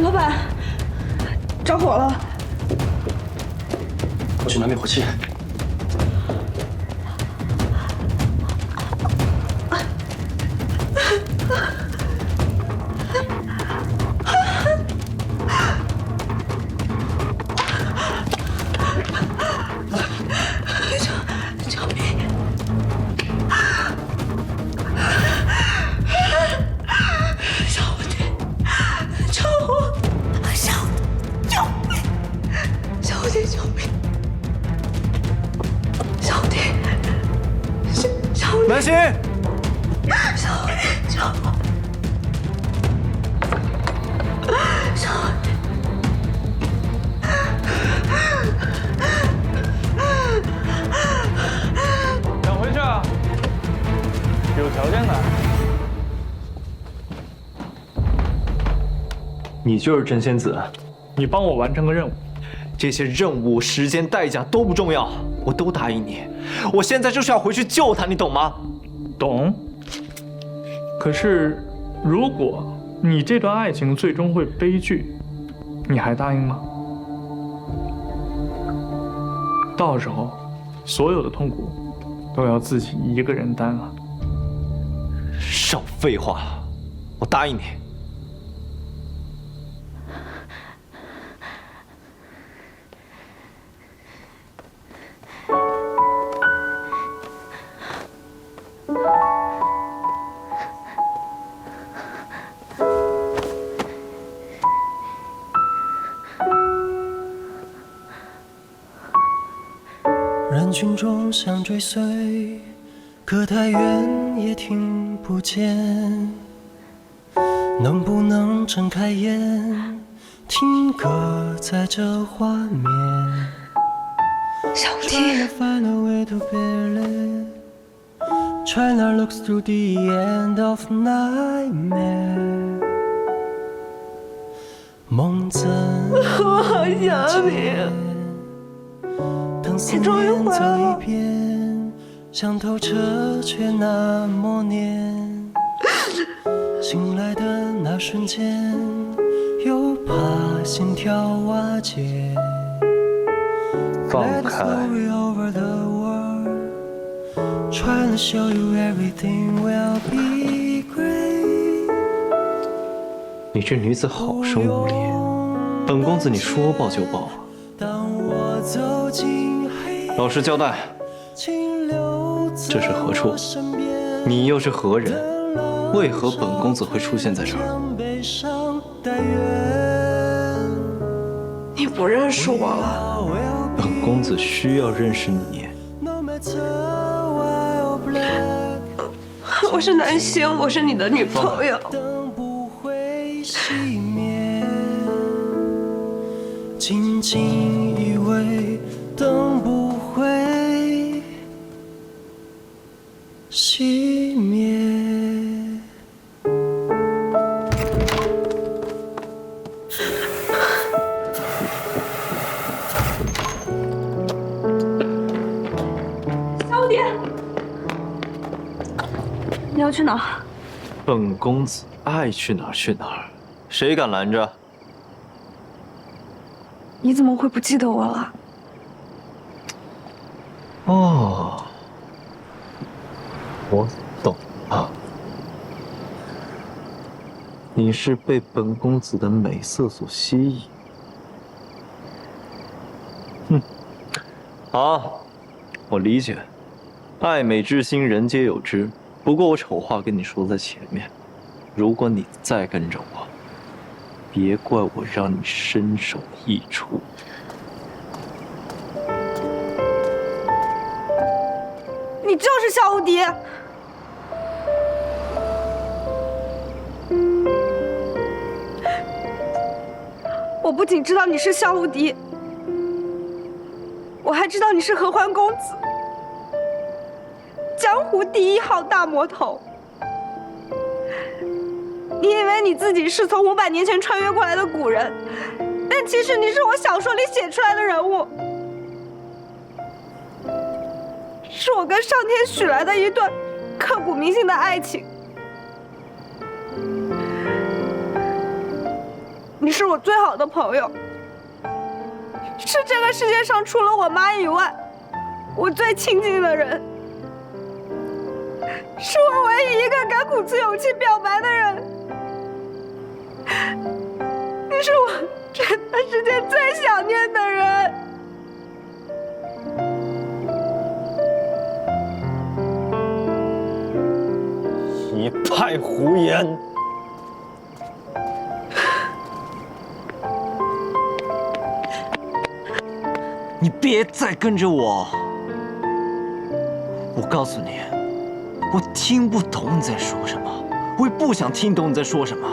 老板，着火了！我去拿灭火器。小心，小弟救我！小弟，怎么回事啊？有条件的。你就是真仙子，你帮我完成个任务，这些任务、时间、代价都不重要，我都答应你。我现在就是要回去救他，你懂吗？懂？可是，如果你这段爱情最终会悲剧，你还答应吗？到时候，所有的痛苦都要自己一个人担了！少废话，我答应你。群中想追随，可太远也听不见。能不能睁开眼，听歌在这画面小 Trying 弟 to，find a way to bear it. Try not look through the end of nightmare. 梦怎我好想你。等思你终于念走回来了一遍，想透彻却那么黏。醒来的那瞬间，又怕心跳瓦解。放 Let the 开，story over the world, trying to show you everything will be great. 你这女子好生无礼，本公子你说抱就抱。当我走进老实交代，请留在这是何处我身边你又是何人？为何本公子会出现在这儿？你不认识我了？本公子需要认识你。我是南星，我是你的女朋友。熄灭。小弟，你要去哪儿？本公子爱去哪儿去哪儿，谁敢拦着？你怎么会不记得我了？哦，我懂了，你是被本公子的美色所吸引。哼，好，我理解，爱美之心人皆有之。不过我丑话跟你说在前面，如果你再跟着我，别怪我让你身首异处。你就是夏无敌。我不仅知道你是萧无敌，我还知道你是合欢公子，江湖第一号大魔头。你以为你自己是从五百年前穿越过来的古人，但其实你是我小说里写出来的人物。是我跟上天许来的一段刻骨铭心的爱情。你是我最好的朋友，是这个世界上除了我妈以外，我最亲近的人，是我唯一一个敢鼓起勇气表白的人。你是我这段时间最想念的人。一派胡言！你别再跟着我！我告诉你，我听不懂你在说什么，我也不想听懂你在说什么。